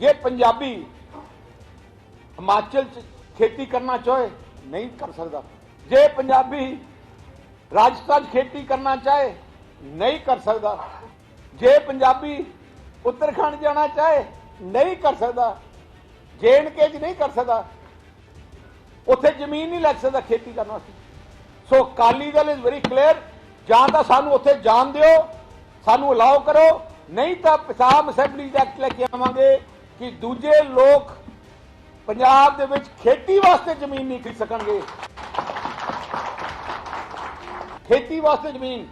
ਜੇ ਪੰਜਾਬੀ ਹਿਮਾਚਲ ਚ ਖੇਤੀ ਕਰਨਾ ਚਾਹੇ ਨਹੀਂ ਕਰ ਸਕਦਾ ਜੇ ਪੰਜਾਬੀ ਰਾਜਸਥਾਨ 'ਚ ਖੇਤੀ ਕਰਨਾ ਚਾਹੇ ਨਹੀਂ ਕਰ ਸਕਦਾ ਜੇ ਪੰਜਾਬੀ ਉੱਤਰਾਖੰਡ ਜਾਣਾ ਚਾਹੇ ਨਹੀਂ ਕਰ ਸਕਦਾ ਜੇਐਨਕੇ 'ਚ ਨਹੀਂ ਕਰ ਸਕਦਾ ਉੱਥੇ ਜ਼ਮੀਨ ਨਹੀਂ ਲੱਗ ਸਕਦਾ ਖੇਤੀ ਕਰਨ ਵਾਸਤੇ so Akali Dal is very clear ਜਾਂ ਤਾਂ ਸਾਨੂੰ ਉੱਥੇ ਜਾਣ ਦਿਓ ਸਾਨੂੰ ਅਲਾਉ ਕਰੋ ਨਹੀਂ ਤਾਂ ਪੰਜਾਬ ਅਸੈਂਬਲੀ ਦਾ ਐਕਟ ਲੈ ਕੇ ਆਵਾਂਗੇ ਕਿ ਦੂਜੇ ਲੋਕ ਪੰਜਾਬ ਦੇ ਵਿੱਚ ਖੇਤੀ ਵਾਸਤੇ ਜ਼ਮੀਨ ਨਹੀਂ ਖਰੀਦ ਸਕਣਗੇ। ਖੇਤੀ ਵਾਸਤੇ ਜ਼ਮੀਨ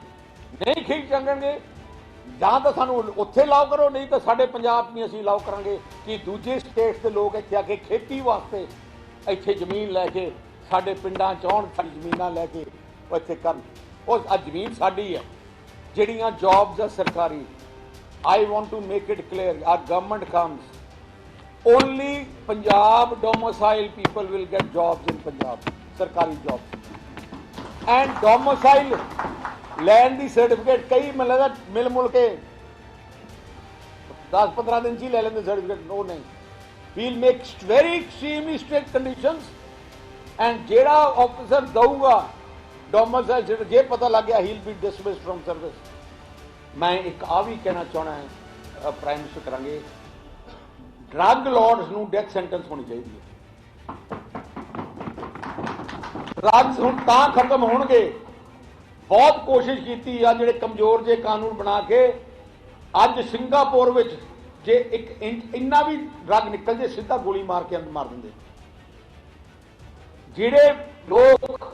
ਨਹੀਂ ਖਰੀਦ ਸਕਣਗੇ। ਜਾਂ ਤਾਂ ਸਾਨੂੰ ਉੱਥੇ ਲਾਓ ਕਰੋ, ਨਹੀਂ ਤਾਂ ਸਾਡੇ ਪੰਜਾਬ 'ਚ ਵੀ ਅਸੀਂ ਲਾਓ ਕਰਾਂਗੇ। ਕਿ ਦੂਜੇ ਸਟੇਟਸ ਦੇ ਲੋਕ ਇੱਥੇ ਆ ਕੇ ਖੇਤੀ ਵਾਸਤੇ ਇੱਥੇ ਜ਼ਮੀਨ ਲੈ ਕੇ, ਸਾਡੇ ਪਿੰਡਾਂ 'ਚ ਆਉਣ, ਸਾਡੀ ਜ਼ਮੀਨਾਂ ਲੈ ਕੇ ਉਹ ਇੱਥੇ ਕਰਨ। ਉਹ ਆ ਜ਼ਮੀਨ ਸਾਡੀ ਹੈ ਜਿਹੜੀਆਂ ਜੌਬਸ ਆ ਸਰਕਾਰੀ I want to make it clear ਆ government comes only Punjab domicile people will get jobs in Punjab ਸਰਕਾਰੀ ਜੌਬਸ ਐਂਡ ਡੋਮਿਸਾਈਲ ਲੈਣ ਦੀ ਸਰਟੀਫਿਕੇਟ ਕਈ ਮੈਨੂੰ ਮਿਲ ਮੁਲ ਕੇ। 10 15 ਦਿਨ ਚ ਹੀ ਲੈ ਲੈਂਦੇ ਸਰਟੀਫਿਕੇਟ ਉਹ ਨਹੀਂ। We'll make very extremely strict conditions and ਜਿਹੜਾ ਆਫੀਸਰ ਦਊਗਾ ਡੋਮਿਸਾਈਲ ਜੇ ਪਤਾ ਲੱਗ ਗਿਆ he be dismissed from service ਮੈਂ ਇੱਕ ਆ ਵੀ ਕਹਿਣਾ ਚਾਹਣਾ ਹੈ ਪ੍ਰਾਈਮ ਮਿਨਿਸਟਰ ਕਰਾਂਗੇ। ਡਰੱਗ ਲਾਰਡਸ ਨੂੰ ਡੈਥ ਸੈਂਟੈਂਸ ਹੋਣੀ ਚਾਹੀਦੀ ਹੈ। ਡਰੱਗਸ ਹੁਣ ਤਾਂ ਖਤਮ ਹੋਣਗੇ। ਬਹੁਤ ਕੋਸ਼ਿਸ਼ ਕੀਤੀ ਆ ਜਿਹੜੇ ਕਮਜ਼ੋਰ ਜੇ ਕਾਨੂੰਨ ਬਣਾ ਕੇ। ਅੱਜ ਸਿੰਗਾਪੁਰ ਵਿੱਚ ਜੇ ਇੱਕ ਇੰਚ- ਇੰਨਾ ਵੀ ਡਰੱਗ ਨਿਕਲ ਜੇ, ਸਿੱਧਾ ਗੋਲੀ ਮਾਰ ਕੇ ਅੰਦਰ ਮਾਰ ਦਿੰਦੇ। ਜਿਹੜੇ ਲੋਕ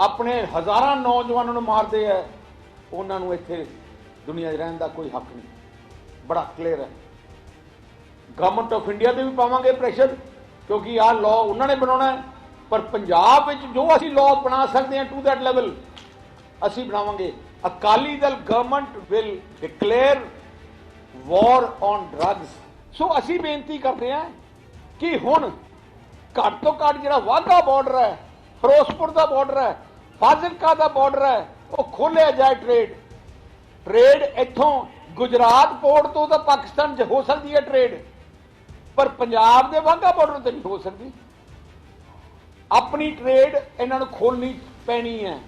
ਆਪਣੇ ਹਜ਼ਾਰਾਂ ਨੌਜਵਾਨਾਂ ਨੂੰ ਮਾਰਦੇ ਆ, ਉਹਨਾਂ ਨੂੰ ਇੱਥੇ ਦੁਨੀਆ 'ਚ ਰਹਿਣ ਦਾ ਕੋਈ ਹੱਕ ਨਹੀਂ। ਬੜਾ ਕਲੀਅਰ ਹੈ। ਗਵਰਨਮੈਂਟ ਆਫ ਇੰਡੀਆ ਤੇ ਵੀ ਪਾਵਾਂਗੇ ਪ੍ਰੈਸ਼ਰ ਕਿਉਂਕਿ ਆਹ ਲਾਅ ਉਹਨਾਂ ਨੇ ਬਣਾਉਣਾ ਹੈ। ਪਰ ਪੰਜਾਬ ਵਿੱਚ ਜੋ ਅਸੀਂ ਲਾਅ ਬਣਾ ਸਕਦੇ ਹਾਂ ਟੂ ਦੈਟ ਲੈਵਲ ਅਸੀਂ ਬਣਾਵਾਂਗੇ। Akali Dal government will declare war on drugs so ਅਸੀਂ ਬੇਨਤੀ ਕਰਦੇ ਹਾਂ ਕਿ ਹੁਣ ਘੱਟ ਤੋਂ ਘੱਟ ਜਿਹੜਾ ਵਾਘਾ ਬਾਰਡਰ ਹੈ, ਫਿਰੋਜ਼ਪੁਰ ਦਾ ਬਾਰਡਰ ਹੈ, ਫਾਜ਼ਿਲਕਾ ਦਾ ਬਾਰਡਰ ਹੈ, ਉਹ ਖੋਲਿਆ ਜਾਏ ਟ੍ਰੇਡ ਟ੍ਰੇਡ ਇੱਥੋਂ ਗੁਜਰਾਤ ਪੋਰਟ ਤੋਂ ਤਾਂ ਪਾਕਿਸਤਾਨ 'ਚ ਹੋ ਸਕਦੀ ਹੈ ਟ੍ਰੇਡ ਪਰ ਪੰਜਾਬ ਦੇ ਵਾਂਗਾ ਬਾਰਡਰ ਤੇ ਨਹੀਂ ਹੋ ਸਕਦੀ। ਆਪਣੀ ਟ੍ਰੇਡ ਇਹਨਾਂ ਨੂੰ ਖੋਲਣੀ ਪੈਣੀ ਹੈ।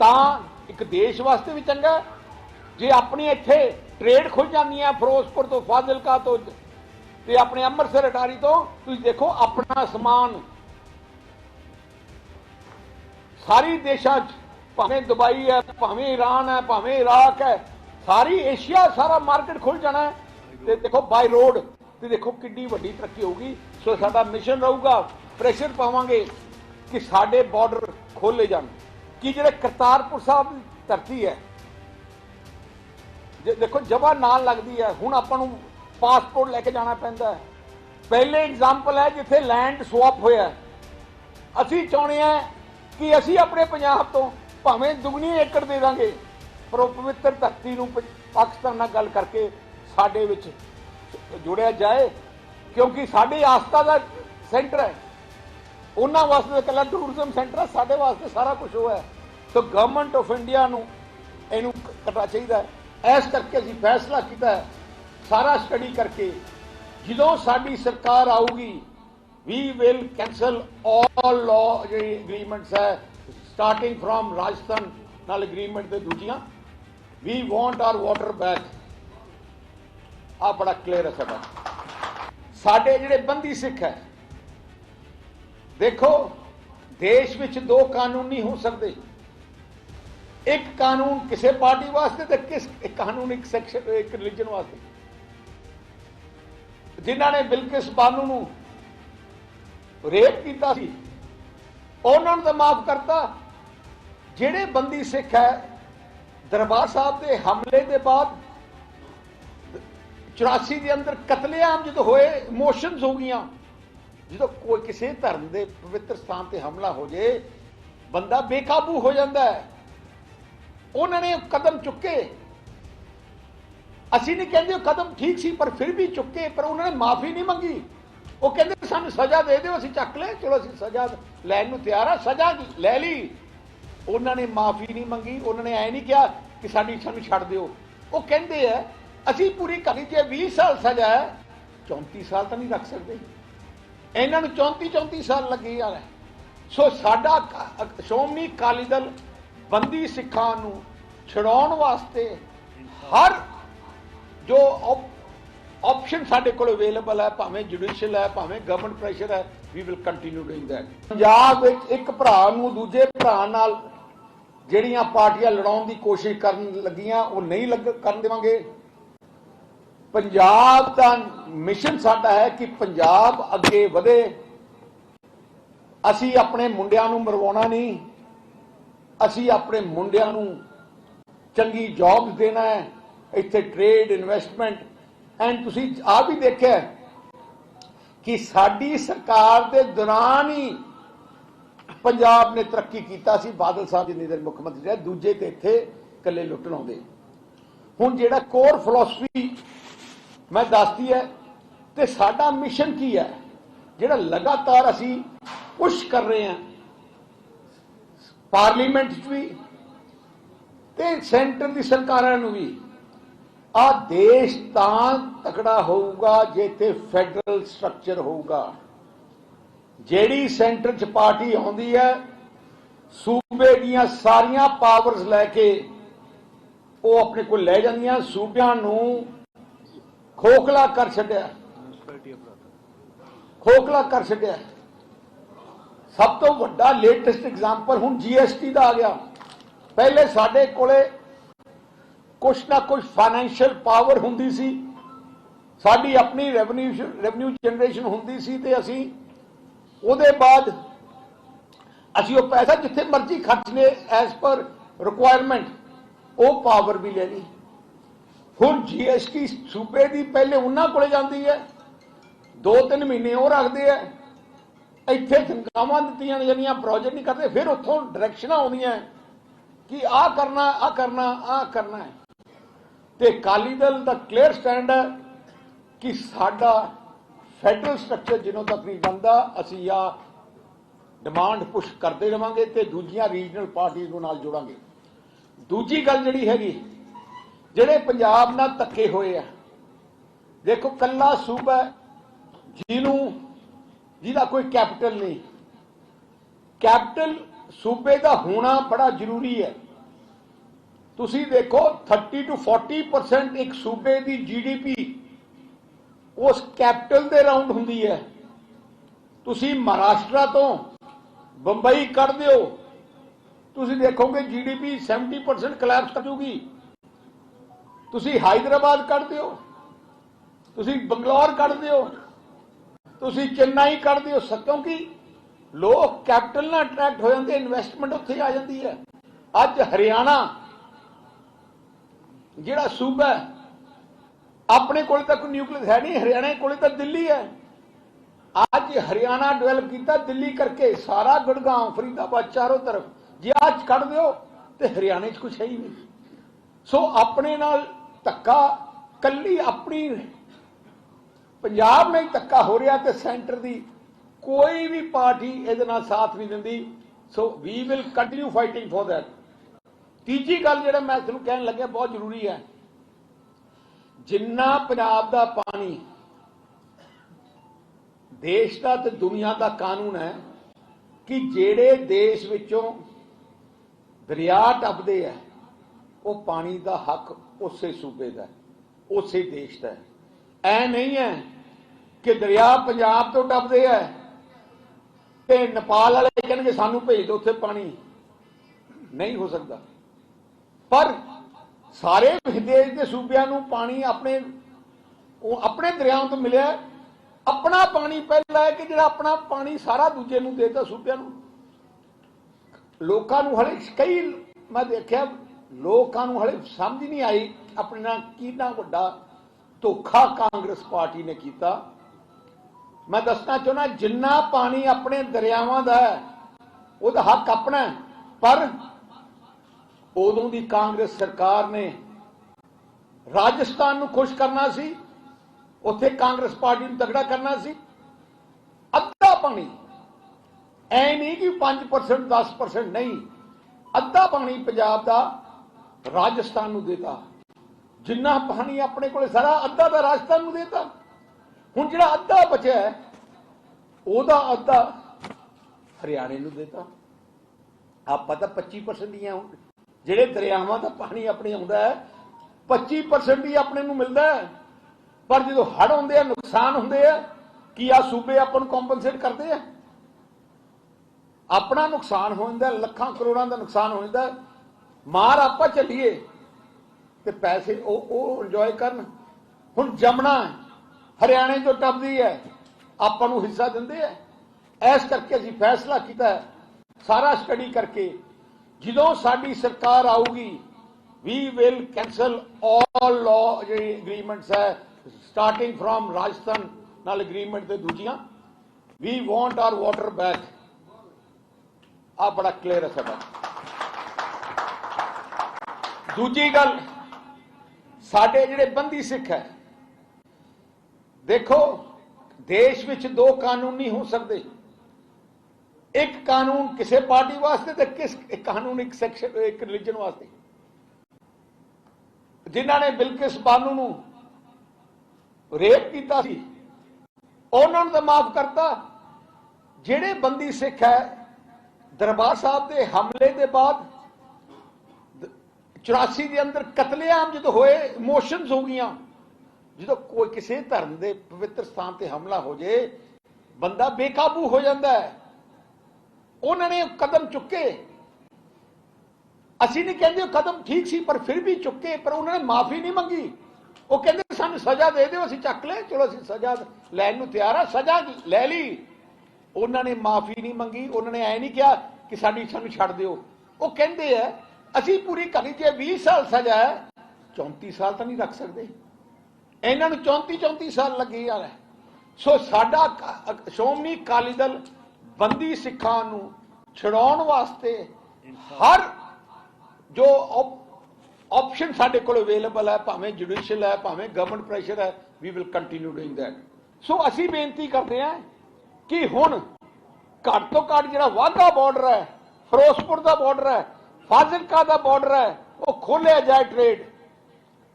ਤਾਂ ਇੱਕ ਦੇਸ਼ ਵਾਸਤੇ ਵੀ ਚੰਗਾ ਜੇ ਆਪਣੀ ਇੱਥੇ ਟ੍ਰੇਡ ਖੁੱਲ ਜਾਂਦੀ ਹੈ ਫਿਰੋਜ਼ਪੁਰ ਤੋਂ ਫਾਜ਼ਿਲਕਾ ਤੋਂ ਤੇ ਆਪਣੇ ਅੰਮ੍ਰਿਤਸਰ, ਅਟਾਰੀ ਤੋਂ, ਤੁਸੀਂ ਦੇਖੋ ਆਪਣਾ ਸਮਾਨ ਸਾਰੀ ਦੇਸ਼ਾਂ 'ਚ, ਭਾਵੇਂ ਦੁਬਈ ਹੈ, ਭਾਵੇਂ ਈਰਾਨ ਹੈ, ਭਾਵੇਂ ਇਰਾਕ ਹੈ, ਸਾਰੀ ਏਸ਼ੀਆ, ਸਾਰਾ ਮਾਰਕੀਟ ਖੁੱਲ ਜਾਣਾ ਹੈ। ਤੇ ਦੇਖੋ ਬਾਈ ਰੋਡ ਤੇ ਦੇਖੋ ਕਿੰਨੀ ਵੱਡੀ ਤਰੱਕੀ ਹੋਊਗੀ। ਸੋ ਸਾਡਾ ਮਿਸ਼ਨ ਰਹੂਗਾ ਪ੍ਰੈਸ਼ਰ ਪਾਵਾਂਗੇ ਕਿ ਸਾਡੇ ਬਾਰਡਰ ਖੋਲੇ ਜਾਣ। ਕਿ ਜਿਹੜੇ ਕਰਤਾਰਪੁਰ ਸਾਹਿਬ ਦੀ ਧਰਤੀ ਹੈ, ਜੇ ਦੇਖੋ ਜਗ੍ਹਾ ਨਾਲ ਲੱਗਦੀ ਹੈ, ਹੁਣ ਆਪਾਂ ਨੂੰ ਪਾਸਪੋਰਟ ਲੈ ਕੇ ਜਾਣਾ ਪੈਂਦਾ ਹੈ। ਪਹਿਲੇ ਐਗਜ਼ਾਮਪਲ ਹੈ ਜਿੱਥੇ ਲੈਂਡ ਸਵਾਪ ਹੋਇਆ ਅਸੀਂ ਚਾਹੁੰਦੇ ਹਾਂ ਕਿ ਅਸੀਂ ਆਪਣੇ ਪੰਜਾਬ ਤੋਂ ਭਾਵੇਂ ਦੁਗਣੀ ਏਕੜ ਦੇ ਦਾਂਗੇ, ਪਰ ਉਹ ਪਵਿੱਤਰ ਧਰਤੀ ਨੂੰ ਪ- ਪਾਕਿਸਤਾਨ ਨਾਲ ਗੱਲ ਕਰਕੇ ਸਾਡੇ ਵਿੱਚ ਜੁੜਿਆ ਜਾਏ, ਕਿਉਂਕਿ ਸਾਡੀ ਆਸਥਾ ਦਾ ਸੈਂਟਰ ਹੈ। ਉਹਨਾਂ ਵਾਸਤੇ ਤਾਂ ਇਕੱਲਾ ਟੂਰਿਜ਼ਮ ਸੈਂਟਰ ਸਾਡੇ ਵਾਸਤੇ ਸਾਰਾ ਕੁਝ ਉਹ ਹੈ। ਸੋ ਗਵਰਨਮੈਂਟ ਆਫ ਇੰਡੀਆ ਨੂੰ ਇਹਨੂੰ ਕਰਨਾ ਚਾਹੀਦਾ ਹੈ। ਇਸ ਕਰਕੇ ਅਸੀਂ ਫੈਸਲਾ ਕੀਤਾ ਹੈ, ਸਾਰਾ ਸਟੱਡੀ ਕਰਕੇ, ਜਦੋਂ ਸਾਡੀ ਸਰਕਾਰ ਆਊਗੀ we will cancel all law ਜਿਹੜੀ ਐਗਰੀਮੈਂਟਸ ਹੈ ਸਟਾਰਟਿੰਗ ਫਰਮ ਰਾਜਸਥਾਨ ਨਾਲ ਐਗਰੀਮੈਂਟ ਤੇ ਦੂਜੀਆਂ। We want our water back ਆ ਬੜਾ ਕਲੀਅਰ ਹੈ ਸਾਡਾ। ਸਾਡੇ ਜਿਹੜੇ ਬੰਦੀ ਸਿੱਖ ਹੈ, ਦੇਖੋ, ਦੇਸ਼ ਵਿੱਚ ਦੋ ਕਾਨੂੰਨ ਨਹੀਂ ਹੋ ਸਕਦੇ। ਇੱਕ ਕਾਨੂੰਨ ਕਿਸੇ ਪਾਰਟੀ ਵਾਸਤੇ ਤੇ ਕਿਸ ਇੱਕ ਕਾਨੂੰਨ ਇੱਕ ਸੈਕਸ਼ਨ ਇੱਕ ਰਿਲੀਜਨ ਵਾਸਤੇ। ਜਿਨ੍ਹਾਂ ਨੇ ਬਿਲਕਿਸ ਬਾਨੂ ਨੂੰ ਰੇਪ ਕੀਤਾ ਸੀ, ਉਹਨਾਂ ਨੂੰ ਤਾਂ ਮਾਫ ਕਰਤਾ। ਜਿਹੜੇ ਬੰਦੀ ਸਿੱਖ ਹੈ, ਦਰਬਾਰ ਸਾਹਿਬ ਦੇ ਹਮਲੇ ਦੇ ਬਾਅਦ 84 ਦੇ ਅੰਦਰ ਕਤਲੇਆਮ ਜਦੋਂ ਹੋਏ ਇਮੋਸ਼ਨਸ ਹੋ ਗਈਆਂ। ਜਦੋਂ ਕੋਈ ਕਿਸੇ ਧਰਮ ਦੇ ਪਵਿੱਤਰ ਸਥਾਨ ਤੇ ਹਮਲਾ ਹੋ ਜੇ, ਬੰਦਾ ਬੇਕਾਬੂ ਹੋ ਜਾਂਦਾ ਹੈ। ਉਹਨਾਂ ਨੇ ਕਦਮ ਚੁੱਕੇ। ਅਸੀਂ ਨਹੀਂ ਕਹਿੰਦੇ ਉਹ ਕਦਮ ਠੀਕ ਸੀ, ਪਰ ਫਿਰ ਵੀ ਚੁੱਕੇ, ਪਰ ਉਹਨਾਂ ਨੇ ਮਾਫੀ ਨਹੀਂ ਮੰਗੀ। ਉਹ ਕਹਿੰਦੇ ਸਾਨੂੰ ਸਜ਼ਾ ਦੇ ਦਿਓ, ਅਸੀਂ ਚੱਕ ਲੈ ਚਲੋ ਅਸੀਂ ਸਜ਼ਾ ਲੈਣ ਨੂੰ ਤਿਆਰ ਆ, ਸਜ਼ਾ ਲੈ ਲਈ। ਉਹਨਾਂ ਨੇ ਮਾਫੀ ਨਹੀਂ ਮੰਗੀ, ਉਹਨਾਂ ਨੇ ਐ ਨਹੀਂ ਕਿਹਾ ਕਿ ਸਾਡੀ ਸਾਨੂੰ ਛੱਡ ਦਿਓ। ਉਹ ਕਹਿੰਦੇ ਆ ਅਸੀਂ ਪੂਰੀ ਕਹਾਣੀ ਜੇ 20 ਸਾਲ ਸਜ਼ਾ ਹੈ 34 ਸਾਲ ਤਾਂ ਨਹੀਂ ਰੱਖ ਸਕਦੇ। ਇਹਨਾਂ ਨੂੰ 34 34 ਸਾਲ ਲੱਗੇ ਯਾਰ। ਸੋ ਸਾਡਾ ਕ- ਅ- ਸ਼੍ਰੋਮਣੀ ਅਕਾਲੀ ਦਲ ਬੰਦੀ ਸਿੱਖਾਂ ਨੂੰ ਛਡਾਉਣ ਵਾਸਤੇ ਹਰ ਜੋ ਆਪਸ਼ਨ ਸਾਡੇ ਕੋਲ ਅਵੇਲੇਬਲ ਹੈ, ਭਾਵੇਂ ਜੁਡੀਸ਼ੀਅਲ ਹੈ, ਭਾਵੇਂ ਗਵਰਨਮੈਂਟ ਪ੍ਰੈਸ਼ਰ ਹੈ we will continue doing that Punjab ਵਿੱਚ ਇੱਕ ਭਰਾ ਨੂੰ ਦੂਜੇ ਭਰਾ ਨਾਲ ਜਿਹੜੀਆਂ ਪਾਰਟੀਆਂ ਲੜਾਉਣ ਦੀ ਕੋਸ਼ਿਸ਼ ਕਰਨ ਲੱਗੀਆਂ, ਉਹ ਨਹੀਂ ਲੱਗ, ਕਰਨ ਦੇਵਾਂਗੇ। ਪੰਜਾਬ ਦਾ ਮਿਸ਼ਨ ਸਾਡਾ ਹੈ ਕਿ ਪੰਜਾਬ ਅੱਗੇ ਵਧੇ। ਅਸੀਂ ਆਪਣੇ ਮੁੰਡਿਆਂ ਨੂੰ ਮਰਵਾਉਣਾ ਨਹੀਂ। ਅਸੀਂ ਆਪਣੇ ਮੁੰਡਿਆਂ ਨੂੰ ਚੰਗੀ ਜੌਬਸ ਦੇਣਾ ਹੈ। ਇੱਥੇ ਟ੍ਰੇਡ ਇਨਵੈਸਟਮੈਂਟ ਐਂਡ ਤੁਸੀਂ ਆ ਵੀ ਦੇਖਿਆ ਕਿ ਸਾਡੀ ਸਰਕਾਰ ਦੇ ਦੌਰਾਨ ਹੀ ਪੰਜਾਬ ਨੇ ਤਰੱਕੀ ਕੀਤਾ ਸੀ। ਬਾਦਲ ਸਾਹਿਬ ਜਿੰਨੀ ਦੇਰ ਮੁੱਖ ਮੰਤਰੀ ਰਹੇ, ਦੂਜੇ ਤੇ ਇੱਥੇ ਇਕੱਲੇ ਲੁੱਟਣ ਆਉਂਦੇ ਹੁਣ ਜਿਹੜਾ ਕੋਰ ਫਿਲਾਸਫੀ ਮੈਂ ਦੱਸਦੀ ਹੈ ਤੇ ਸਾਡਾ ਮਿਸ਼ਨ ਕੀ ਹੈ ਜਿਹੜਾ ਲਗਾਤਾਰ ਅਸੀਂ ਪੁਸ਼ ਕਰ ਰਹੇ ਹਾਂ ਪਾਰਲੀਮੈਂਟ 'ਚ ਵੀ, ਤੇ ਸੈਂਟਰ ਦੀ ਸਰਕਾਰਾਂ ਨੂੰ ਵੀ, ਆ ਦੇਸ਼ ਤਾਂ ਤਕੜਾ ਹੋਊਗਾ ਜੇ ਤੇ ਫੈਡਰਲ ਸਟਰਕਚਰ ਹੋਊਗਾ। ਜਿਹੜੀ ਸੈਂਟਰ 'ਚ ਪਾਰਟੀ ਆਉਂਦੀ ਹੈ ਸੂਬੇ ਦੀਆਂ ਸਾਰੀਆਂ ਪਾਵਰਸ ਲੈ ਕੇ ਉਹ ਆਪਣੇ ਕੋਲ ਲੈ ਜਾਂਦੀਆਂ, ਸੂਬਿਆਂ ਨੂੰ ਖੋਖਲਾ ਕਰ ਛੱਡਿਆ। ਖੋਖਲਾ ਕਰ ਛੱਡਿਆ। ਸਭ ਤੋਂ ਵੱਡਾ ਲੇਟੈਸਟ ਐਗਜ਼ਾਮਪਲ ਹੁਣ ਜੀਐਸਟੀ ਦਾ ਆ ਗਿਆ। ਪਹਿਲੇ ਸਾਡੇ ਕੋਲੇ ਕੁਛ ਨਾ ਕੁਛ ਫਾਈਨੈਂਸ਼ੀਅਲ ਪਾਵਰ ਹੁੰਦੀ ਸੀ। ਸਾਡੀ ਆਪਣੀ ਰੈਵਨਿਊ ਰੈਵਨਿਊ ਜਨਰੇਸ਼ਨ ਹੁੰਦੀ ਸੀ ਤੇ ਅਸੀਂ ਉਹਦੇ ਬਾਅਦ ਅਸੀਂ ਉਹ ਪੈਸਾ ਜਿੱਥੇ ਮਰਜ਼ੀ ਖਰਚਨੇ ਐਸ ਪਰ ਰਿਕੁਆਇਰਮੈਂਟ ਉਹ ਪਾਵਰ ਵੀ ਲੈ ਲਈ। ਹੁਣ ਜੀਐਸਟੀ ਸੂਬੇ ਦੀ ਪਹਿਲੇ ਉਹਨਾਂ ਕੋਲੇ ਜਾਂਦੀ ਹੈ। ਦੋ ਤਿੰਨ ਮਹੀਨੇ ਉਹ ਰੱਖਦੇ ਆ ਇੱਥੇ ਤਨਖਾਹਾਂ ਦਿੱਤੀਆਂ ਜਾਂਦੀਆਂ ਪ੍ਰੋਜੈਕਟ ਨਹੀਂ ਕਰਦੇ, ਫਿਰ ਉੱਥੋਂ ਡਾਇਰੈਕਸ਼ਨਾਂ ਆਉਂਦੀਆਂ ਕਿ ਆਹ ਕਰਨਾ ਆਹ ਕਰਨਾ ਆਹ ਕਰਨਾ ਹੈ। ਤੇ ਅਕਾਲੀ ਦਲ ਦਾ ਕਲੀਅਰ ਸਟੈਂਡ ਹੈ ਕਿ ਸਾਡਾ ਫੈਡਰਲ ਸਟਰਕਚਰ ਜਿਨੋਂ ਤੱਕ ਨਹੀਂ ਬਣਦਾ, ਅਸੀਂ ਆ ਡਿਮਾਂਡ ਪੁਸ਼ ਕਰਦੇ ਰਵਾਂਗੇ ਤੇ ਦੂਜੀਆਂ ਰੀਜਨਲ ਪਾਰਟੀਆਂ ਨੂੰ ਨਾਲ ਜੋੜਾਂਗੇ। ਦੂਜੀ ਗੱਲ ਜਿਹੜੀ ਹੈਗੀ ਜਿਹੜੇ ਪੰਜਾਬ ਨਾਲ ਧੱਕੇ ਹੋਏ ਆ, ਦੇਖੋ ਕੱਲਾ ਸੂਬਾ ਜਿਹਨੂੰ, ਜਿਹਦਾ ਕੋਈ ਕੈਪੀਟਲ ਨਹੀਂ। ਕੈਪੀਟਲ ਸੂਬੇ ਦਾ ਹੋਣਾ ਬੜਾ ਜ਼ਰੂਰੀ ਹੈ। ਤੁਸੀਂ ਦੇਖੋ 30 ਤੋਂ 40% ਇੱਕ ਸੂਬੇ ਦੀ ਜੀਡੀਪੀ ਉਸ ਕੈਪੀਟਲ ਦੇ ਰਾਉਂਡ ਹੁੰਦੀ ਹੈ। ਤੁਸੀਂ ਮਹਾਰਾਸ਼ਟਰ ਤੋਂ ਬੰਬਈ ਕੱਢ ਦਿਓ, ਤੁਸੀਂ ਦੇਖੋਗੇ ਜੀਡੀਪੀ 70% ਕਲੈਪਸ ਕਰ ਜੂਗੀ। ਤੁਸੀਂ ਹਾਈਦਰਾਬਾਦ ਕੱਢ ਦਿਓ ਤੁਸੀਂ ਬੰਗਲੌਰ ਕੱਢ ਦਿਓ ਤੁਸੀਂ ਚੇਨਈ ਕੱਢ ਦਿਓ ਸ- ਕਿਉਂਕਿ ਲੋਕ ਕੈਪੀਟਲ ਨਾਲ ਅਟਰੈਕਟ ਹੋ ਜਾਂਦੇ ਇਨਵੈਸਟਮੈਂਟ ਉੱਥੇ ਆ ਜਾਂਦੀ ਹੈ। ਅੱਜ ਹਰਿਆਣਾ ਜਿਹੜਾ ਸੂਬਾ ਹੈ, ਆਪਣੇ ਕੋਲ ਤਾਂ ਕੋਈ ਨਿਊਕਲੀਅਸ ਹੈ ਨਹੀਂ ਹਰਿਆਣਾ ਕੋਲੇ ਤਾਂ ਦਿੱਲੀ ਹੈ। ਅੱਜ ਹਰਿਆਣਾ ਡਿਵੈਲਪ ਕੀਤਾ ਦਿੱਲੀ ਕਰਕੇ ਸਾਰਾ ਗੁੜਗਾਉਂ ਫਰੀਦਾਬਾਦ ਚਾਰੋਂ ਤਰਫ। ਜੇ ਅੱਜ ਕੱਢ ਦਿਓ ਤੇ ਹਰਿਆਣੇ 'ਚ ਕੁਝ ਹੈ ਹੀ ਨਹੀਂ। ਸੋ ਆਪਣੇ ਨਾਲ ਧੱਕਾ ਕੱਲੀ ਆਪਣੀ ਪੰਜਾਬ ਮੇਂ ਧੱਕਾ ਹੋ ਰਿਹਾ ਤੇ ਸੈਂਟਰ ਦੀ ਕੋਈ ਵੀ ਪਾਰਟੀ ਇਹਦੇ ਨਾਲ ਸਾਥ ਨਹੀਂ ਦਿੰਦੀ। So we will continue fighting for that ਤੀਜੀ ਗੱਲ ਜਿਹੜਾ ਮੈਂ ਤੁਹਾਨੂੰ ਕਹਿਣ ਲੱਗਿਆ, ਬਹੁਤ ਜ਼ਰੂਰੀ ਹੈ। ਜਿੰਨਾ ਪੰਜਾਬ ਦਾ ਪਾਣੀ ਦੇਸ਼ ਦਾ ਤੇ ਦੁਨੀਆ ਦਾ ਕਾਨੂੰਨ ਹੈ ਕਿ ਜਿਹੜੇ ਦੇਸ਼ ਵਿੱਚੋਂ ਦਰਿਆ ਟੱਪਦੇ ਆ, ਉਹ ਪਾਣੀ ਦਾ ਹੱਕ ਉਸੇ ਸੂਬੇ ਦਾ ਉਸੇ ਦੇਸ਼ ਦਾ ਹੈ। ਐ ਨਹੀਂ ਹੈ ਕਿ ਦਰਿਆ ਪੰਜਾਬ ਤੋਂ ਟੱਪਦੇ ਆ। ਤੇ ਨੇਪਾਲ ਵਾਲੇ ਕਹਿਣਗੇ ਸਾਨੂੰ ਭੇਜ ਦਿਓ ਉੱਥੇ ਪਾਣੀ। ਨਹੀਂ ਹੋ ਸਕਦਾ। ਪਰ ਸਾਰੇ ਦੇਸ਼ ਦੇ ਸੂਬਿਆਂ ਨੂੰ ਪਾਣੀ ਆਪਣੇ, ਉਹ ਆਪਣੇ ਦਰਿਆਵਾਂ ਤੋਂ ਮਿਲਿਆ ਆਪਣਾ ਪਾਣੀ ਪਹਿਲਾਂ ਹੈ ਕਿ ਜਿਹੜਾ ਆਪਣਾ ਪਾਣੀ ਸਾਰਾ ਦੂਜੇ ਨੂੰ ਦੇਤਾ ਸੂਬਿਆਂ ਨੂੰ। ਲੋਕਾਂ ਨੂੰ ਹਲੇ ਕਈ ਮੈਂ ਦੇਖਿਆ ਲੋਕਾਂ ਨੂੰ ਹਲੇ ਸਮਝ ਨਹੀਂ ਆਈ ਆਪਣੇ ਨਾਲ ਕਿੰਨਾ ਵੱਡਾ ਧੋਖਾ ਕਾਂਗਰਸ ਪਾਰਟੀ ਨੇ ਕੀਤਾ। ਮੈਂ ਦੱਸਣਾ ਚਾਹੁੰਦਾ, ਜਿੰਨਾ ਪਾਣੀ ਆਪਣੇ ਦਰਿਆਵਾਂ ਦਾ ਹੈ, ਉਹਦਾ ਹੱਕ ਆਪਣਾ ਪਰ ਉਦੋਂ ਦੀ ਕਾਂਗਰਸ ਸਰਕਾਰ ਨੇ ਰਾਜਸਥਾਨ ਨੂੰ ਖੁਸ਼ ਕਰਨਾ ਸੀ, ਉੱਥੇ ਕਾਂਗਰਸ ਪਾਰਟੀ ਨੂੰ ਤਗੜਾ ਕਰਨਾ ਸੀ। ਅੱਧਾ ਪਾਣੀ, ਐ ਨਹੀਂ ਕਿ 5% 10% ਨਹੀਂ, ਅੱਧਾ ਪਾਣੀ ਪੰਜਾਬ ਦਾ ਰਾਜਸਥਾਨ ਨੂੰ ਦੇਤਾ। ਜਿੰਨਾ ਪਾਣੀ ਆਪਣੇ ਕੋਲੇ ਸਾਰਾ ਅੱਧਾ ਦਾ ਰਾਜਸਥਾਨ ਨੂੰ ਦੇਤਾ। ਹੁਣ ਜਿਹੜਾ ਅੱਧਾ ਬਚਿਆ ਉਹਦਾ ਅੱਧਾ ਹਰਿਆਣੇ ਨੂੰ ਦੇਤਾ। ਆਪਾਂ ਤਾਂ 25% ਹੀ ਜਿਹੜੇ ਦਰਿਆਵਾਂ ਦਾ ਪਾਣੀ ਆਪਣੇ ਆਉਂਦਾ ਹੈ 25% ਹੀ ਆਪਣੇ ਨੂੰ ਮਿਲਦਾ ਹੈ। ਪਰ ਜਦੋਂ ਹੜ ਆਉਂਦੇ ਆ, ਨੁਕਸਾਨ ਹੁੰਦੇ ਆ, ਕੀ ਆ ਸੂਬੇ ਆਪਾਂ ਨੂੰ ਕੰਪਨਸੇਟ ਕਰਦੇ ਆ? ਆਪਣਾ ਨੁਕਸਾਨ ਹੋ ਜਾਂਦਾ ਲੱਖਾਂ ਕਰੋੜਾਂ ਦਾ ਨੁਕਸਾਨ ਹੋ ਜਾਂਦਾ ਮਾਰ ਆਪਾਂ ਚੱਲੀਏ। ਤੇ ਪੈਸੇ ਉਹ ਉਹ ਇੰਜੋਏ ਕਰਨ। ਹੁਣ ਜਮਣਾ ਹਰਿਆਣੇ ਤੋਂ ਟੱਪਦੀ ਹੈ। ਆਪਾਂ ਨੂੰ ਹਿੱਸਾ ਦਿੰਦੇ ਆ ਐਸ ਕਰਕੇ ਅਸੀਂ ਫੈਸਲਾ ਕੀਤਾ ਸਾਰਾ ਸਟੱਡੀ ਕਰਕੇ ਜਦੋਂ ਸਾਡੀ ਸਰਕਾਰ ਆਊਗੀ we will cancel all law ਜਿਹੜੀ ਐਗਰੀਮੈਂਟਸ ਹੈ ਸਟਾਰਟਿੰਗ ਫਰਮ ਰਾਜਸਥਾਨ, ਨਾਲ ਐਗਰੀਮੈਂਟ ਤੇ ਦੂਜੀਆਂ। We want our water back ਆ ਬੜਾ ਕਲੀਅਰ ਹੈ ਸਾਡਾ। ਦੂਜੀ ਗੱਲ, ਸਾਡੇ ਜਿਹੜੇ ਬੰਦੀ ਸਿੱਖ ਹੈ, ਦੇਖੋ, ਦੇਸ਼ ਵਿੱਚ ਦੋ ਕਾਨੂੰਨ ਨਹੀਂ ਹੋ ਸਕਦੇ। ਇੱਕ ਕਾਨੂੰਨ ਕਿਸੇ ਪਾਰਟੀ ਵਾਸਤੇ ਤੇ ਕਿਸ ਕਾਨੂੰਨ ਇੱਕ ਸੈਕਸ਼ਨ, ਇੱਕ ਰਿਲੀਜਨ ਵਾਸਤੇ। ਜਿਨ੍ਹਾਂ ਨੇ ਬਿਲਕਿਸ ਬਾਨੂ ਨੂੰ ਰੇਪ ਕੀਤਾ ਸੀ, ਉਹਨਾਂ ਨੂੰ ਤਾਂ ਮਾਫ ਕਰਤਾ। ਜਿਹੜੇ ਬੰਦੀ ਸਿੱਖ ਹੈ, ਦਰਬਾਰ ਸਾਹਿਬ ਦੇ ਹਮਲੇ ਦੇ ਬਾਅਦ 84 ਦੇ ਅੰਦਰ ਕਤਲੇਆਮ ਜਦੋਂ ਹੋਏ ਇਮੋਸ਼ਨਸ ਹੋ ਗਈਆਂ। ਜਦੋਂ ਕੋਈ ਕਿਸੇ ਧਰਮ ਦੇ ਪਵਿੱਤਰ ਸਥਾਨ ਤੇ ਹਮਲਾ ਹੋ ਜੇ, ਬੰਦਾ ਬੇਕਾਬੂ ਹੋ ਜਾਂਦਾ ਹੈ। ਉਹਨਾਂ ਨੇ ਕਦਮ ਚੁੱਕੇ। ਅਸੀਂ ਨਹੀਂ ਕਹਿੰਦੇ ਉਹ ਕਦਮ ਠੀਕ ਸੀ, ਪਰ ਫਿਰ ਵੀ ਚੁੱਕੇ, ਪਰ ਉਹਨਾਂ ਨੇ ਮਾਫੀ ਨਹੀਂ ਮੰਗੀ। ਉਹ ਕਹਿੰਦੇ, ਸਾਨੂੰ ਸਜ਼ਾ ਦੇ ਦਿਓ, ਅਸੀਂ ਚੱਕ ਲੈ ਚਲੋ ਅਸੀਂ ਸਜ਼ਾ ਲੈਣ ਨੂੰ ਤਿਆਰ ਆ, ਸਜ਼ਾ ਲੈ ਲਈ। ਉਹਨਾਂ ਨੇ ਮਾਫੀ ਨਹੀਂ ਮੰਗੀ, ਉਹਨਾਂ ਨੇ ਐ ਨਹੀਂ ਕਿਹਾ ਕਿ ਸਾਡੀ, ਸਾਨੂੰ ਛੱਡ ਦਿਓ। ਉਹ ਕਹਿੰਦੇ ਆ ਅਸੀਂ ਪੂਰੀ ਕਹਾਣੀ ਜੇ 20 ਸਾਲ ਸਜ਼ਾ ਹੈ 34 ਸਾਲ ਤਾਂ ਨਹੀਂ ਰੱਖ ਸਕਦੇ। ਇਹਨਾਂ ਨੂੰ 34 34 ਸਾਲ ਲੱਗੇ ਯਾਰ ਸੋ ਸਾਡਾ ਕ- ਸ਼੍ਰੋਮਣੀ ਅਕਾਲੀ ਦਲ ਬੰਦੀ ਸਿੱਖਾਂ ਨੂੰ ਛਡਾਉਣ ਵਾਸਤੇ ਹਰ ਜੋ ਆਪਸ਼ਨ ਸਾਡੇ ਕੋਲ ਅਵੇਲੇਬਲ ਹੈ, ਭਾਵੇਂ ਜੁਡੀਸ਼ੀਅਲ ਹੈ, ਭਾਵੇਂ ਗਵਰਨਮੈਂਟ ਪ੍ਰੈਸ਼ਰ ਹੈ we will continue doing that so ਅਸੀਂ ਬੇਨਤੀ ਕਰਦੇ ਹਾਂ ਕਿ ਹੁਣ ਘੱਟ ਤੋਂ ਘੱਟ ਜਿਹੜਾ ਵਾਘਾ ਬਾਰਡਰ ਹੈ, ਫਿਰੋਜ਼ਪੁਰ ਦਾ ਬਾਰਡਰ ਹੈ ਫਾਜ਼ਿਲਕਾ ਦਾ ਬਾਰਡਰ ਹੈ, ਉਹ ਖੋਲਿਆ ਜਾਏ ਟ੍ਰੇਡ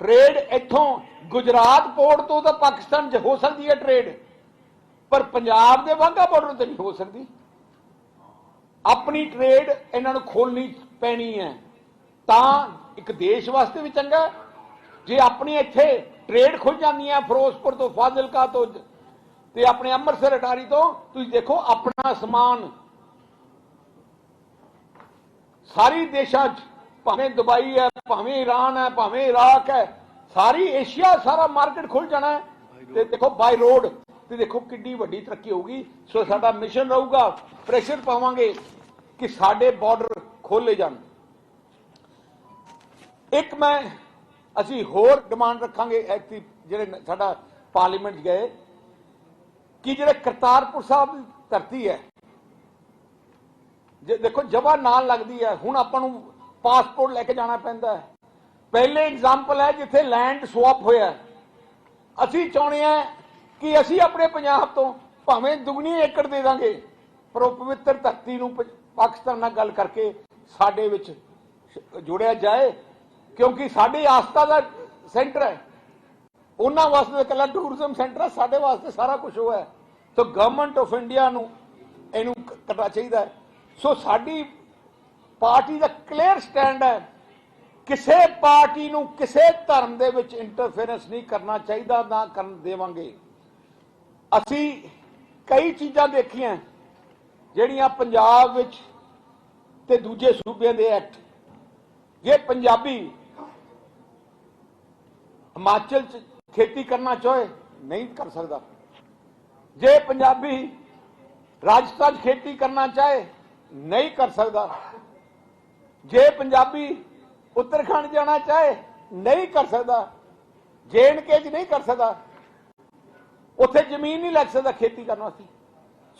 ਟ੍ਰੇਡ ਇੱਥੋਂ ਗੁਜਰਾਤ ਪੋਰਟ ਤੋਂ ਤਾਂ ਪਾਕਿਸਤਾਨ 'ਚ ਹੋ ਸਕਦੀ ਹੈ ਟ੍ਰੇਡ ਪਰ ਪੰਜਾਬ ਦੇ ਵਾਘਾ ਬਾਰਡਰ ਤੇ ਨਹੀਂ ਹੋ ਸਕਦੀ। ਆਪਣੀ ਟ੍ਰੇਡ ਇਹਨਾਂ ਨੂੰ ਖੋਲਣੀ ਪੈਣੀ ਹੈ। ਤਾਂ ਇੱਕ ਦੇਸ਼ ਵਾਸਤੇ ਵੀ ਚੰਗਾ ਜੇ ਆਪਣੀ ਇੱਥੇ ਟ੍ਰੇਡ ਖੁੱਲ ਜਾਂਦੀ ਹੈ ਫਿਰੋਜ਼ਪੁਰ ਤੋਂ ਫਾਜ਼ਿਲਕਾ ਤੋਂ ਤੇ ਆਪਣੇ ਅੰਮ੍ਰਿਤਸਰ, ਅਟਾਰੀ ਤੋਂ, ਤੁਸੀਂ ਦੇਖੋ ਆਪਣਾ ਸਮਾਨ ਸਾਰੀ ਦੇਸ਼ਾਂ 'ਚ ਭਾਵੇਂ ਦੁਬਈ ਹੈ, ਭਾਵੇਂ ਈਰਾਨ ਹੈ, ਭਾਵੇਂ ਇਰਾਕ ਹੈ, ਸਾਰੀ ਏਸ਼ੀਆ, ਸਾਰਾ ਮਾਰਕੀਟ ਖੁੱਲ ਜਾਣਾ ਹੈ। ਤੇ ਦੇਖੋ ਬਾਈ ਰੋਡ ਤੇ ਦੇਖੋ ਕਿੰਨੀ ਵੱਡੀ ਤਰੱਕੀ ਹੋਊਗੀ। ਸੋ ਸਾਡਾ ਮਿਸ਼ਨ ਰਹੂਗਾ ਪ੍ਰੈਸ਼ਰ ਪਾਵਾਂਗੇ ਕਿ ਸਾਡੇ ਬਾਰਡਰ ਖੋਲੇ ਜਾਣ। ਇੱਕ ਮੈਂ, ਅਸੀਂ ਹੋਰ ਡਿਮਾਂਡ ਰੱਖਾਂਗੇ ਐਕਟੀ ਜਿਹੜੇ ਸਾਡਾ ਪਾਰਲੀਮੈਂਟ 'ਚ ਗਏ, ਕਿ ਜਿਹੜੇ ਕਰਤਾਰਪੁਰ ਸਾਹਿਬ ਦੀ ਧਰਤੀ ਹੈ ਜੇ ਦੇਖੋ ਜਵਾ ਨਾਲ ਲੱਗਦੀ ਹੈ, ਹੁਣ ਆਪਾਂ ਨੂੰ ਪਾਸਪੋਰਟ ਲੈ ਕੇ ਜਾਣਾ ਪੈਂਦਾ ਹੈ। ਪਹਿਲੇ ਐਗਜ਼ਾਮਪਲ ਹੈ ਜਿੱਥੇ ਲੈਂਡ ਸਵਾਪ ਹੋਇਆ ਅਸੀਂ ਚਾਹੁੰਦੇ ਹਾਂ ਕਿ ਅਸੀਂ ਆਪਣੇ ਪੰਜਾਬ ਤੋਂ ਭਾਵੇਂ ਦੁਗਣੀ ਏਕੜ ਦੇ ਦਾਂਗੇ, ਪਰ ਉਹ ਪਵਿੱਤਰ ਧਰਤੀ ਨੂੰ ਪਾਕਿਸਤਾਨ ਨਾਲ ਗੱਲ ਕਰਕੇ ਸਾਡੇ ਵਿੱਚ ਜੋੜਿਆ ਜਾਏ, ਕਿਉਂਕਿ ਸਾਡੀ ਆਸਥਾ ਦਾ ਸੈਂਟਰ ਹੈ। ਉਹਨਾਂ ਵਾਸਤੇ ਇਕੱਲਾ ਟੂਰਿਜ਼ਮ ਸੈਂਟਰ ਹੈ, ਸਾਡੇ ਵਾਸਤੇ ਸਾਰਾ ਕੁਝ ਉਹ ਹੈ। ਸੋ ਗਵਰਨਮੈਂਟ ਆਫ ਇੰਡੀਆ ਨੂੰ ਇਹਨੂੰ ਕਰਨਾ ਚਾਹੀਦਾ ਹੈ। ਸੋ ਸਾਡੀ ਪਾਰਟੀ ਦਾ ਕਲੀਅਰ ਸਟੈਂਡ ਹੈ। ਕਿਸੇ ਪਾਰਟੀ ਨੂੰ ਕਿਸੇ ਧਰਮ ਦੇ ਵਿੱਚ ਇੰਟਰਫੇਰੈਂਸ ਨਹੀਂ ਕਰਨਾ ਚਾਹੀਦਾ, ਨਾ ਕਰਨ ਦੇਵਾਂਗੇ। ਅਸੀਂ ਕਈ ਚੀਜ਼ਾਂ ਦੇਖੀਆਂ, ਜਿਹੜੀਆਂ ਪੰਜਾਬ ਵਿੱਚ ਤੇ ਦੂਜੇ ਸੂਬਿਆਂ ਦੇ ਐਕਟ। ਜੇ ਪੰਜਾਬੀ ਹਿਮਾਚਲ ਚ ਖੇਤੀ ਕਰਨਾ ਚਾਹੇ, ਨਹੀਂ ਕਰ ਸਕਦਾ। ਜੇ ਪੰਜਾਬੀ ਰਾਜਸਥਾਨ 'ਚ ਖੇਤੀ ਕਰਨਾ ਚਾਹੇ ਨਹੀਂ ਕਰ ਸਕਦਾ। ਜੇ ਪੰਜਾਬੀ ਉੱਤਰਾਖੰਡ ਜਾਣਾ ਚਾਹੇ, ਨਹੀਂ ਕਰ ਸਕਦਾ। ਜੇਐਨਕੇ 'ਚ ਨਹੀਂ ਕਰ ਸਕਦਾ, ਉੱਥੇ ਜ਼ਮੀਨ ਨਹੀਂ ਲੱਗ ਸਕਦਾ ਖੇਤੀ ਕਰਨ ਵਾਸਤੇ।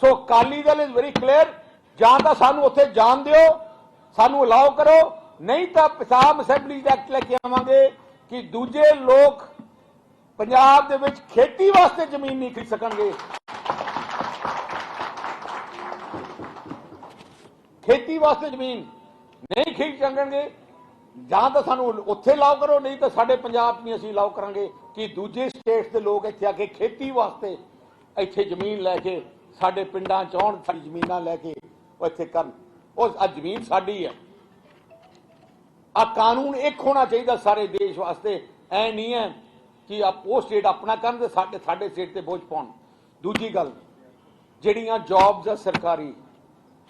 So Akali Dal is very clear ਜਾਂ ਤਾਂ ਸਾਨੂੰ ਉੱਥੇ ਜਾਣ ਦਿਓ, ਸਾਨੂੰ ਅਲਾਉ ਕਰੋ, ਨਹੀਂ ਤਾਂ ਪੰਜਾਬ ਅਸੈਂਬਲੀ ਐਕਟ ਲੈ ਕੇ ਆਵਾਂਗੇ ਕਿ ਦੂਜੇ ਲੋਕ ਪੰਜਾਬ ਦੇ ਵਿੱਚ ਖੇਤੀ ਵਾਸਤੇ ਜ਼ਮੀਨ ਨਹੀਂ ਖਰੀਦ ਸਕਣਗੇ। ਖੇਤੀ ਵਾਸਤੇ ਜ਼ਮੀਨ ਨਹੀਂ ਖਰੀਦ ਸਕਣਗੇ, ਜਾਂ ਤਾਂ ਸਾਨੂੰ ਉੱਥੇ ਲਾਓ ਕਰੋ, ਨਹੀਂ ਤਾਂ ਸਾਡੇ ਪੰਜਾਬ 'ਚ ਨਹੀਂ ਅਸੀਂ ਲਾਓ ਕਰਾਂਗੇ, ਕਿ ਦੂਜੇ ਸਟੇਟਸ ਦੇ ਲੋਕ ਇੱਥੇ ਆ ਕੇ ਖੇਤੀ ਵਾਸਤੇ ਇੱਥੇ ਜ਼ਮੀਨ ਲੈ ਕੇ, ਸਾਡੇ ਪਿੰਡਾਂ 'ਚ ਆਉਣ, ਸਾਡੀ ਜ਼ਮੀਨਾਂ ਲੈ ਕੇ ਉਹ ਇੱਥੇ ਕਰਨ। ਉਹ ਆ ਜ਼ਮੀਨ ਸਾਡੀ ਹੈ ਆ ਕਾਨੂੰਨ ਇੱਕ ਹੋਣਾ ਚਾਹੀਦਾ ਸਾਰੇ ਦੇਸ਼ ਵਾਸਤੇ, ਐ ਨਹੀਂ ਹੈ ਕਿ ਆਪ ਉਹ ਸਟੇਟ ਆਪਣਾ ਕਰਨ ਤੇ ਸਾਡੇ ਸਾਡੇ ਸਟੇਟ ਤੇ ਬੋਝ ਪਾਉਣ। ਦੂਜੀ ਗੱਲ, ਜਿਹੜੀਆਂ ਜੌਬਸ ਆ ਸਰਕਾਰੀ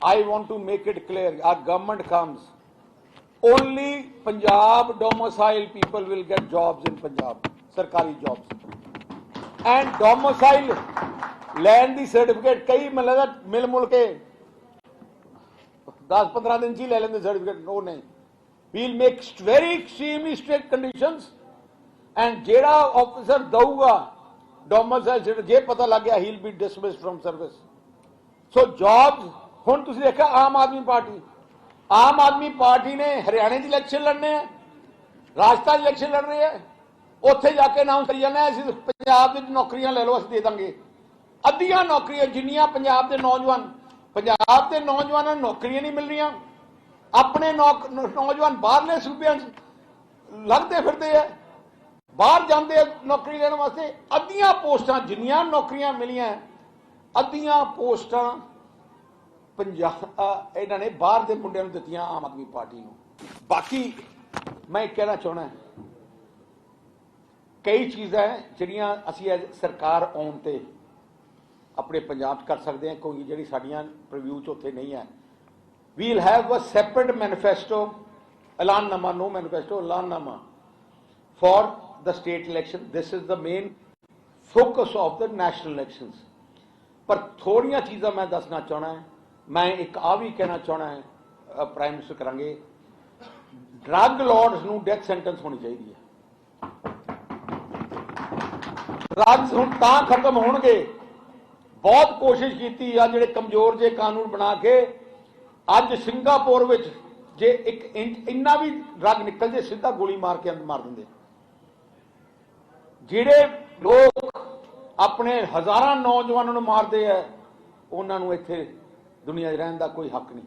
I want to make it clear, our government comes, only Punjab domicile people will get jobs in Punjab, sarkari jobs. And domicile land the certificate, कई मतलब मिल मुल के 10-15 दिन जी ले लेंगे certificate, no नहीं. We'll make very extremely strict conditions and jera officer dauga domicile, ये पता he'll be dismissed from service. So jobs ਹੁਣ ਤੁਸੀਂ ਦੇਖਿਆ ਆਮ ਆਦਮੀ ਪਾਰਟੀ, ਆਮ ਆਦਮੀ ਪਾਰਟੀ ਨੇ ਹਰਿਆਣੇ 'ਚ ਇਲੈਕਸ਼ਨ ਲੜਨੇ ਆ, ਰਾਜਸਥਾਨ 'ਚ ਇਲੈਕਸ਼ਨ ਲੜ ਰਹੇ ਹੈ ਉੱਥੇ ਜਾ ਕੇ ਅਨਾਉਂਸ ਕਰੀ ਜਾਂਦੇ ਅਸੀਂ ਪੰਜਾਬ ਵਿੱਚ ਨੌਕਰੀਆਂ ਲੈ ਲਓ, ਅਸੀਂ ਦੇ ਦਾਂਗੇ। ਅੱਧੀਆਂ ਨੌਕਰੀਆਂ, ਜਿੰਨੀਆਂ ਪੰਜਾਬ ਦੇ ਨੌਜਵਾਨ, ਪੰਜਾਬ ਦੇ ਨੌਜਵਾਨਾਂ ਨੂੰ ਨੌਕਰੀਆਂ ਨਹੀਂ ਮਿਲ ਰਹੀਆਂ, ਆਪਣੇ ਨੌਕ- ਨੌਜਵਾਨ ਬਾਹਰਲੇ ਸੂਬਿਆਂ 'ਚ ਲੱਗਦੇ ਫਿਰਦੇ ਆ, ਬਾਹਰ ਜਾਂਦੇ ਨੌਕਰੀ ਲੈਣ ਵਾਸਤੇ, ਅੱਧੀਆਂ ਪੋਸਟਾਂ, ਜਿੰਨੀਆਂ ਨੌਕਰੀਆਂ ਮਿਲੀਆਂ, ਅੱਧੀਆਂ ਪੋਸਟਾਂ ਪੰਜਾਬ ਇਹਨਾਂ ਨੇ ਬਾਹਰ ਦੇ ਮੁੰਡਿਆਂ ਨੂੰ ਦਿੱਤੀਆਂ ਆਮ ਆਦਮੀ ਪਾਰਟੀ ਨੂੰ। ਬਾਕੀ ਮੈਂ ਇਹ ਕਹਿਣਾ ਚਾਹਣਾ ਕਈ ਚੀਜ਼ਾਂ ਜਿਹੜੀਆਂ ਅਸੀਂ ਅੱਜ ਸਰਕਾਰ ਆਉਣ ਤੇ ਆਪਣੇ ਪੰਜਾਬ 'ਚ ਕਰ ਸਕਦੇ ਹਾਂ ਕੋਈ ਜਿਹੜੀ ਸਾਡੀਆਂ ਪ੍ਰੀਵਿਊ 'ਚ ਉੱਥੇ ਨਹੀਂ ਹੈ। We'll have a separate manifesto ਐਲਾਨਨਾਮਾ no manifesto ਐਲਾਨਨਾਮਾ for the state election This is the main focus of the national elections. ਪਰ ਥੋੜੀਆਂ ਚੀਜ਼ਾਂ ਮੈਂ ਦੱਸਣਾ ਚਾਹਣਾ ਹੈ ਮੈਂ ਇੱਕ ਆ ਵੀ ਕਹਿਣਾ ਚਾਹਣਾ ਹੈ ਪ੍ਰਾਈਮ ਮਿਨਿਸਟਰ ਕਰਾਂਗੇ ਡਰੱਗ ਲਾਰਡਸ ਨੂੰ ਡੈਥ ਸੈਂਟੈਂਸ ਹੋਣੀ ਚਾਹੀਦੀ ਹੈ। ਡਰੱਗਸ ਹੁਣ ਤਾਂ ਖਤਮ ਹੋਣਗੇ। ਬਹੁਤ ਕੋਸ਼ਿਸ਼ ਕੀਤੀ ਆ ਜਿਹੜੇ ਕਮਜ਼ੋਰ ਜੇ ਕਾਨੂੰਨ ਬਣਾ ਕੇ, ਅੱਜ ਸਿੰਗਾਪੁਰ ਵਿੱਚ ਜੇ ਇੱਕ ਇੰਚ- ਇੰਨਾ ਵੀ ਡਰੱਗ ਨਿਕਲ ਜੇ, ਸਿੱਧਾ ਗੋਲੀ ਮਾਰ ਕੇ ਅੰਦਰ ਮਾਰ ਦਿੰਦੇ। ਜਿਹੜੇ ਲੋਕ ਆਪਣੇ ਹਜ਼ਾਰਾਂ ਨੌਜਵਾਨਾਂ ਨੂੰ ਮਾਰਦੇ ਆ, ਉਹਨਾਂ ਨੂੰ ਇੱਥੇ ਦੁਨੀਆ 'ਚ ਰਹਿਣ ਦਾ ਕੋਈ ਹੱਕ ਨਹੀਂ।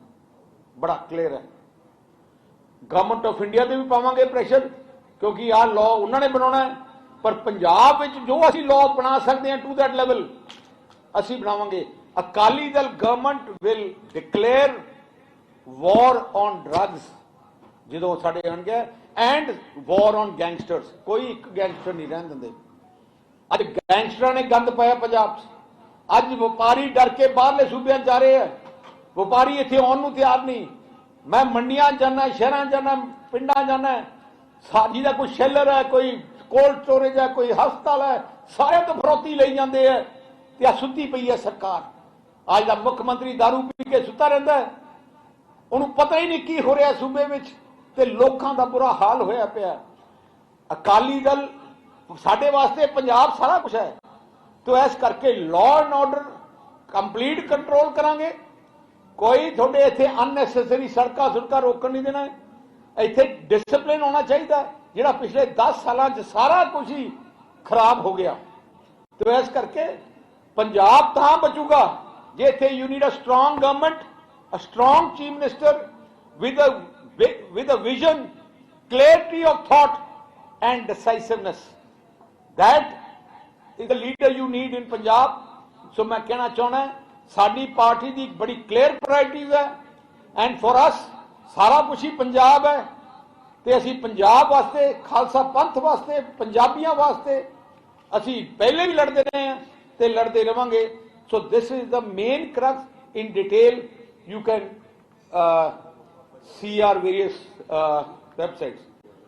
ਬੜਾ ਕਲੀਅਰ ਹੈ। ਗਵਰਨਮੈਂਟ ਆਫ ਇੰਡੀਆ ਤੇ ਵੀ ਪਾਵਾਂਗੇ ਪ੍ਰੈਸ਼ਰ ਕਿਉਂਕਿ ਆਹ ਲਾਅ ਉਹਨਾਂ ਨੇ ਬਣਾਉਣਾ ਹੈ। ਪਰ ਪੰਜਾਬ ਵਿੱਚ ਜੋ ਅਸੀਂ ਲਾਅ ਬਣਾ ਸਕਦੇ ਹਾਂ ਟੂ ਦੈਟ ਲੈਵਲ ਅਸੀਂ ਬਣਾਵਾਂਗੇ। Akali Dal government will declare war on drugs ਜਦੋਂ ਸਾਡੇ ਆਣਗੇ ਐਂਡ ਵਾਰ ਔਨ ਗੈਂਗਸਟਰਸ ਕੋਈ ਇੱਕ ਗੈਂਗਸਟਰ ਨਹੀਂ ਰਹਿਣ ਦਿੰਦੇ। ਅੱਜ ਗੈਂਗਸਟਰਾਂ ਨੇ ਗੰਦ ਪਾਇਆ ਪੰਜਾਬ 'ਚ। ਅੱਜ ਵਪਾਰੀ ਡਰ ਕੇ ਬਾਹਰਲੇ ਸੂਬਿਆਂ 'ਚ ਜਾ ਰਹੇ ਆ। ਵਪਾਰੀ ਇੱਥੇ ਆਉਣ ਨੂੰ ਤਿਆਰ ਨਹੀਂ। ਮੈਂ ਮੰਡੀਆਂ ਜਾਣਾ ਸ਼ਹਿਰਾਂ ਜਾਣਾ ਪਿੰਡਾਂ ਜਾਣਾ ਸਾਜੀ ਦਾ ਕੋਈ ਸ਼ੈਲਰ ਹੈ, ਕੋਈ ਕੋਲਡ ਸਟੋਰੇਜ ਹੈ, ਕੋਈ ਹਸਪਤਾਲ ਹੈ, ਸਾਰਿਆਂ ਤੋਂ ਫਰੋਤੀ ਲਈ ਜਾਂਦੇ ਆ ਤੇ ਆ ਸੁੱਤੀ ਪਈ ਹੈ ਸਰਕਾਰ। ਅੱਜ ਦਾ ਮੁੱਖ ਮੰਤਰੀ दारू ਪੀ ਕੇ ਸੁੱਤਾ ਰਹਿੰਦਾ ਉਹਨੂੰ ਪਤਾ ਹੀ ਨਹੀਂ ਕੀ ਹੋ ਰਿਹਾ ਸੂਬੇ ਵਿੱਚ ਤੇ ਲੋਕਾਂ ਦਾ ਬੁਰਾ ਹਾਲ ਹੋਇਆ ਪਿਆ। ਅਕਾਲੀ ਦਲ ਸਾਡੇ ਵਾਸਤੇ ਪੰਜਾਬ ਸਾਰਾ ਕੁਝ ਹੈ। ਤੋ ਇਸ ਕਰਕੇ law and order complete control ਕਰਾਂਗੇ। ਕੋਈ ਤੁਹਾਡੇ ਇੱਥੇ ਅਨਨੈਸੈਸਰੀ ਸੜਕਾਂ ਸੁੜਕਾਂ ਰੋਕਣ ਨਹੀਂ ਦੇਣਾ ਇੱਥੇ ਡਿਸਪਲਿਨ ਹੋਣਾ ਚਾਹੀਦਾ ਜਿਹੜਾ ਪਿਛਲੇ 10 ਸਾਲਾਂ 'ਚ ਸਾਰਾ ਕੁਝ ਹੀ ਖਰਾਬ ਹੋ ਗਿਆ ਤੇ ਇਸ ਕਰਕੇ ਪੰਜਾਬ ਤਾਂ ਬਚੂਗਾ ਜੇ ਇੱਥੇ you need a strong government a strong chief minister with a with a vision clarity of thought and decisiveness. That is the leader you need in Punjab so ਮੈਂ ਕਹਿਣਾ ਚਾਹਣਾ ਸਾਡੀ ਪਾਰਟੀ ਦੀ ਬੜੀ ਕਲੀਅਰ ਪ੍ਰਾਇੋਰਟੀਜ਼ ਹੈ। And for us ਸਾਰਾ ਕੁਝ ਹੀ ਪੰਜਾਬ ਹੈ। ਤੇ ਅਸੀਂ ਪੰਜਾਬ ਵਾਸਤੇ ਖਾਲਸਾ ਪੰਥ ਵਾਸਤੇ ਪੰਜਾਬੀਆਂ ਵਾਸਤੇ ਅਸੀਂ ਪਹਿਲੇ ਵੀ ਲੜਦੇ ਰਹੇ ਹਾਂ ਤੇ ਲੜਦੇ ਰਵਾਂਗੇ। So this is the main crux in detail you can see our various uh, websites.